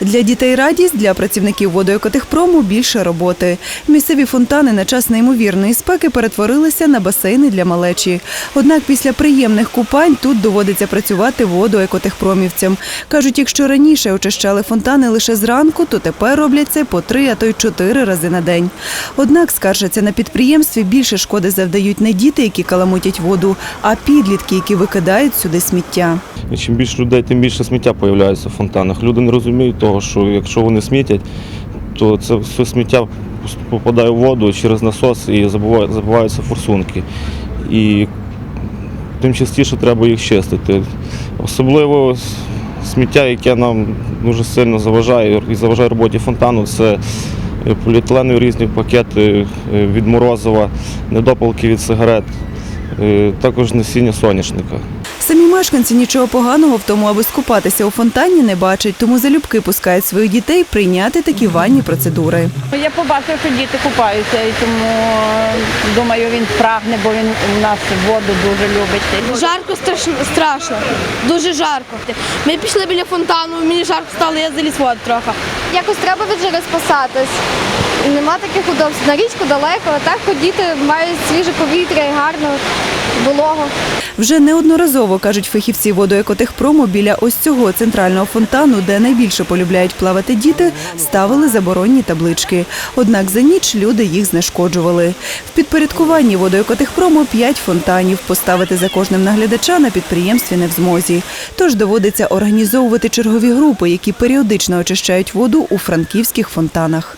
Для дітей радість, для працівників водоекотехпрому більше роботи. Місцеві фонтани на час неймовірної спеки перетворилися на басейни для малечі. Однак після приємних купань тут доводиться працювати водоекотехпромівцям. Кажуть, якщо раніше очищали фонтани лише зранку, то тепер роблять це по три, а то й чотири рази на день. Однак скаржаться на підприємстві більше шкоди завдають не діти, які каламутять воду, а підлітки, які викидають сюди сміття. Чим більше людей, тим більше сміття з'являється в фонтанах. Люди не розуміють того, що якщо вони смітять, то це все сміття попадає в воду через насос і забиваються форсунки. І тим частіше треба їх чистити. Особливо сміття, яке нам дуже сильно заважає і заважає роботі фонтану, це е, поліетиленові різні пакети е, від морозива, недопалки від сигарет, е, також насіння соняшника. Самі мешканці нічого поганого в тому, аби скупатися у фонтані, не бачать, тому залюбки пускають своїх дітей прийняти такі ванні процедури. Я побачив, що діти купаються, і тому думаю, він прагне, бо він у нас воду дуже любить. Жарко страшно, страшно, дуже жарко. Ми пішли біля фонтану, мені жарко стало, я заліз воду трохи. Якось треба від жари спасатись. Нема таких удобств. На річку далеко, а так ходіти мають свіже повітря і гарно, волого. Вже неодноразово кажуть фахівці водоекотехпрому біля ось цього центрального фонтану, де найбільше полюбляють плавати діти, ставили заборонні таблички. Однак за ніч люди їх знешкоджували. В підпорядкуванні водоекотехпрому п'ять фонтанів. Поставити за кожним наглядача на підприємстві не в змозі. Тож доводиться організовувати чергові групи, які періодично очищають воду у франківських фонтанах.